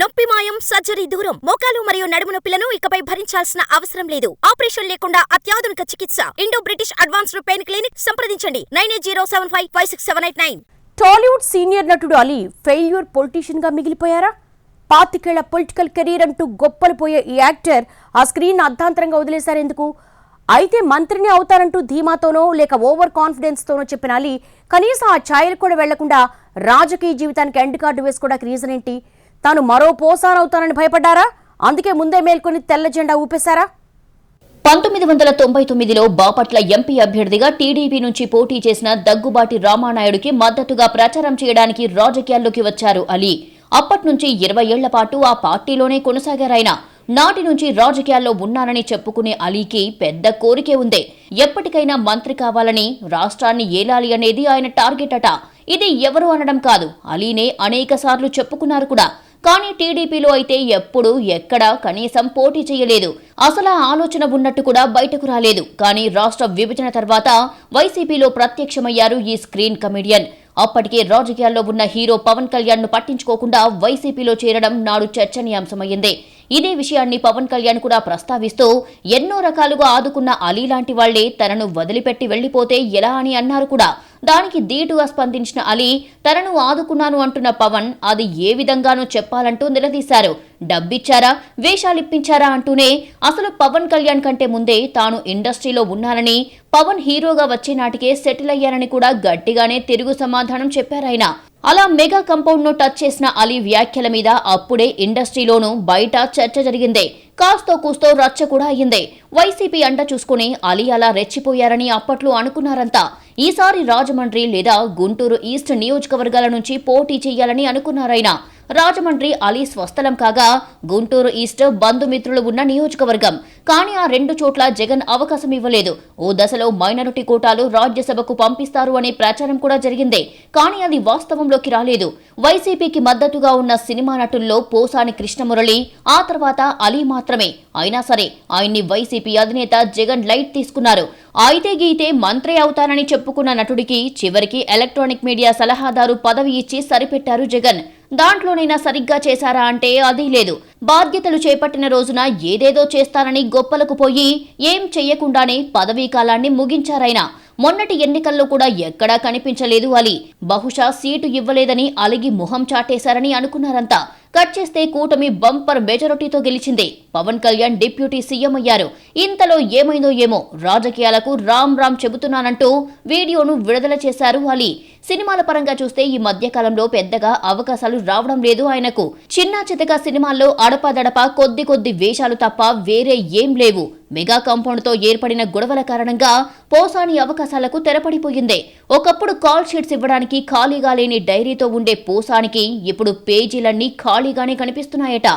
నొప్పి మాయం సర్జరీ దూరం. మోకాలు మరియు నడుము నొప్పులను ఇకపై భరించాల్సిన అవసరం లేదు. ఆపరేషన్ లేకుండా అత్యాధునిక చికిత్స. Indo British advanced pain clinic సంప్రదించండి. Nine eight zero seven five five six seven eight nine. Tollywood senior నటుడు అలీ ఫెయిల్యూర్ పొలిటీషియన్గా మిగిలిపోయారా? పాతికేళ్ళ పొలిటికల్ కెరీర్ అంటూ గొప్పలు పోయే ఈ యాక్టర్ ఆ స్క్రీన్ అర్ధాంతరంగా వదిలేశారెందుకు? అయితే మంత్రిని అవుతారంటూ ధీమాతోనో లేక ఓవర్ కాన్ఫిడెన్స్తోనో చెప్పిన అలీ కనీసం ఆ ఛాయలు కూడా వెళ్ళకుండా రాజకీయ జీవితానికి ఎండ్ కార్డు వేసుకోవడానికి రీజన్ ఏంటి? తాను మరో పోసానవుతానని భయపడ్డారా? అందుకే ముందే మేల్కొని తెల్ల జెండా ఊపేశారా? పంతొమ్మిది వందల తొంభై తొమ్మిదిలో బాపట్ల ఎంపీ అభ్యర్థిగా టీడీపీ నుంచి పోటీ చేసిన దగ్గుబాటి రామానాయుడుకి మద్దతుగా ప్రచారం చేయడానికి రాజకీయాల్లోకి వచ్చారు అలీ. అప్పటి నుంచి ఇరవై ఏళ్ళ పాటు ఆ పార్టీలోనే కొనసాగారాయన. నాటి నుంచి రాజకీయాల్లో ఉన్నానని చెప్పుకునే అలీకి పెద్ద కోరికే ఉంది. ఎప్పటికైనా మంత్రి కావాలని రాష్ట్రాన్ని ఏలాలి అనేది ఆయన టార్గెట్ అట. ఇది ఎవరు అనడం కాదు. అలీనే అనేక సార్లు చెప్పుకున్నారు కూడా. కానీ టీడీపీలో అయితే ఎప్పుడు ఎక్కడా కనీసం పోటీ చేయలేదు. అసలు ఆలోచన ఉన్నట్టు కూడా బయటకు రాలేదు. కానీ రాష్ట్ర విభజన తర్వాత వైసీపీలో ప్రత్యక్షమయ్యారు ఈ స్క్రీన్ కమెడియన్. అప్పటికే రాజకీయాల్లో ఉన్న హీరో పవన్ కళ్యాణ్ను పట్టించుకోకుండా వైసీపీలో చేరడం నాడు చర్చనీయాంశమైంది ఇదే విషయాన్ని పవన్ కళ్యాణ్ కూడా ప్రస్తావిస్తూ ఎన్నో రకాలుగా ఆదుకున్న అలీ లాంటి వాళ్ళే తనను వదిలిపెట్టి వెళ్ళిపోతే ఎలా అని అన్నారు కూడా. దానికి ధీటుగా స్పందించిన అలీ తనను ఆదుకున్నాను అంటున్న పవన్ అది ఏ విధంగానో చెప్పాలంటూ నిలదీశారు. డబ్బిచ్చారా? వేషాలిప్పించారా అంటూనే అసలు పవన్ కళ్యాణ్ కంటే ముందే తాను ఇండస్ట్రీలో ఉన్నానని పవన్ హీరోగా వచ్చే నాటికే సెటిల్ అయ్యానని కూడా గట్టిగానే తిరుగు సమాధానం చెప్పారాయన అలా మెగా కంపౌండ్ను టచ్ చేసిన అలీ వ్యాఖ్యల మీద అప్పుడే ఇండస్ట్రీలోనూ బయట చర్చ జరిగింది. కాస్తో కూస్తో రచ్చ కూడా అయ్యింది. వైసీపీ అంట చూసుకుని అలీ అలా రెచ్చిపోయారని అప్పట్లో అనుకున్నారంతా. ఈసారి రాజమండ్రి లేదా గుంటూరు ఈస్ట్ నియోజకవర్గాల నుంచి పోటీ చేయాలని అనుకున్నారైనా రాజమండ్రి అలీ స్వస్థలం కాగా గుంటూరు ఈస్ట్ బంధుమిత్రులు ఉన్న నియోజకవర్గం. కానీ ఆ రెండు చోట్ల జగన్ అవకాశం ఇవ్వలేదు. ఓ దశలో మైనారిటీ కోటాలు రాజ్యసభకు పంపిస్తారు అనే ప్రచారం కూడా జరిగింది. కానీ అది వాస్తవంలోకి రాలేదు. వైసీపీకి మద్దతుగా ఉన్న సినిమా నటుల్లో పోసాని కృష్ణమురళి ఆ తర్వాత అలీ మాత్రమే. అయినా సరే ఆయన్ని వైసీపీ అధినేత జగన్ లైట్ తీసుకున్నారు. అయితే గీతే మంత్రి అవుతానని చెప్పుకున్న నటుడికి చివరికి ఎలక్ట్రానిక్ మీడియా సలహాదారు పదవి ఇచ్చి సరిపెట్టారు జగన్. దాంట్లోనైనా సరిగ్గా చేశారా అంటే అది లేదు. బాధ్యతలు చేపట్టిన రోజున ఏదేదో చేస్తానని గొప్పలకు పోయి ఏం చెయ్యకుండానే పదవీ కాలాన్ని ముగించారైనా మొన్నటి ఎన్నికల్లో కూడా ఎక్కడా కనిపించలేదు అలీ. బహుశా సీటు ఇవ్వలేదని అలిగి మొహం చాటేశారని అనుకున్నారంతా. కట్ చేస్తే కూటమి బంపర్ మెజారిటీతో గెలిచింది. పవన్ కళ్యాణ్ డిప్యూటీ సీఎం అయ్యారు. ఇంతలో ఏమైందో ఏమో రాజకీయాలకు రామ్ రామ్ చెబుతున్నానంటూ వీడియోను విడుదల చేశారు అలీ. సినిమాల పరంగా చూస్తే ఈ మధ్య కాలంలో పెద్దగా అవకాశాలు రావడం లేదు ఆయనకు. చిన్న చితక సినిమాల్లో అడపాదడప కొద్ది కొద్ది వేషాలు తప్ప వేరే ఏం లేవు. మెగా కాంపౌండ్తో ఏర్పడిన గొడవల కారణంగా పోసాని అవకాశాలకు తెరపడిపోయింది. ఒకప్పుడు కాల్ షీట్స్ ఇవ్వడానికి ఖాళీగా లేని డైరీతో ఉండే పోసానికి ఇప్పుడు పేజీలన్నీ ఖాళీగానే కనిపిస్తున్నాయట.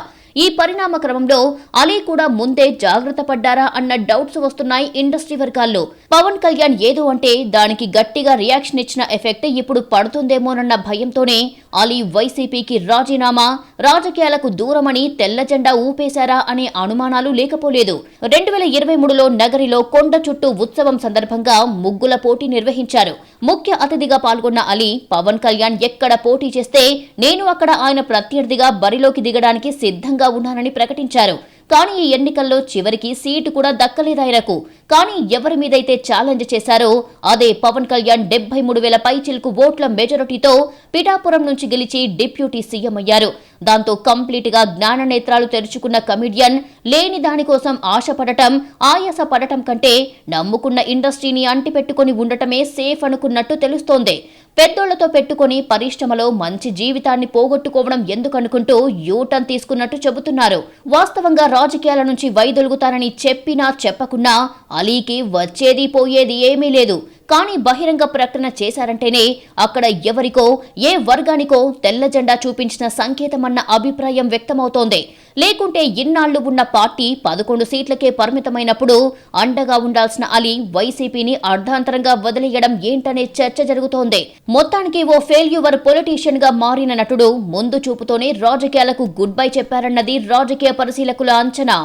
ఈ పరిణామ క్రమంలో అలీ కూడా ముందే జాగ్రత్త పడ్డారా అన్న డౌట్స్ వస్తున్నాయి ఇండస్ట్రీ వర్గాల్లో. పవన్ కళ్యాణ్ ఏదో అంటే దానికి గట్టిగా రియాక్షన్ ఇచ్చిన ఎఫెక్ట్ ఇప్పుడు పడుతుందేమోనన్న భయంతోనే అలీ వైసీపీకి రాజీనామా రాజకీయాలకు దూరమని తెల్ల జెండా ఊపేశారా అనే అనుమానాలు లేకపోలేదు. రెండు వేల ఇరవై మూడులో నగరిలో కొండ చుట్టూ ఉత్సవం సందర్భంగా ముగ్గుల పోటీ నిర్వహించారు. ముఖ్య అతిథిగా పాల్గొన్న అలీ పవన్ కళ్యాణ్ ఎక్కడ పోటీ చేస్తే నేను అక్కడ ఆయన ప్రత్యర్థిగా బరిలోకి దిగడానికి సిద్ధంగా ఉన్నానని ప్రకటించారు. కానీ ఈ ఎన్నికల్లో చివరికి సీటు కూడా దక్కలేదు ఆయనకు. కానీ ఎవరి మీదైతే ఛాలెంజ్ చేశారో అదే పవన్ కళ్యాణ్ డెబ్బై మూడు వేల పైచిల్కు ఓట్ల మెజారిటీతో పిఠాపురం నుంచి గెలిచి డిప్యూటీ సీఎం అయ్యారు. దాంతో కంప్లీట్గా జ్ఞాన నేత్రాలు తెరుచుకున్న కమిడియన్ లేని దానికోసం ఆశపడటం ఆయాస పడటం కంటే నమ్ముకున్న ఇండస్ట్రీని అంటిపెట్టుకుని ఉండటమే సేఫ్ అనుకున్నట్టు తెలుస్తోంది. పెద్దోళ్ళతో పెట్టుకుని పరిశ్రమలో మంచి జీవితాన్ని పోగొట్టుకోవడం ఎందుకనుకుంటూ యూటర్న్ తీసుకున్నట్టు చెబుతున్నారు. వాస్తవంగా రాజకీయాల నుంచి వైదొలుగుతానని చెప్పినా చెప్పకున్నా అలీకి వచ్చేది పోయేది ఏమీ లేదు. కానీ బహిరంగ ప్రకటన చేశారంటేనే అక్కడ ఎవరికో ఏ వర్గానికో తెల్ల జెండా చూపించిన సంకేతమన్న అభిప్రాయం వ్యక్తమవుతోంది. లేకుంటే ఇన్నాళ్ళు ఉన్న పార్టీ పదకొండు సీట్లకే పరిమితమైనప్పుడు అండగా ఉండాల్సిన అలీ వైసీపీని అర్ధాంతరంగా వదిలేయడం ఏంటనే చర్చ జరుగుతోంది. మొత్తానికి ఓ ఫెయిల్యూవర్ పొలిటీషియన్గా మారిన నటుడు ముందు చూపుతోనే రాజకీయాలకు గుడ్ బై చెప్పారన్నది రాజకీయ పరిశీలకుల అంచనా.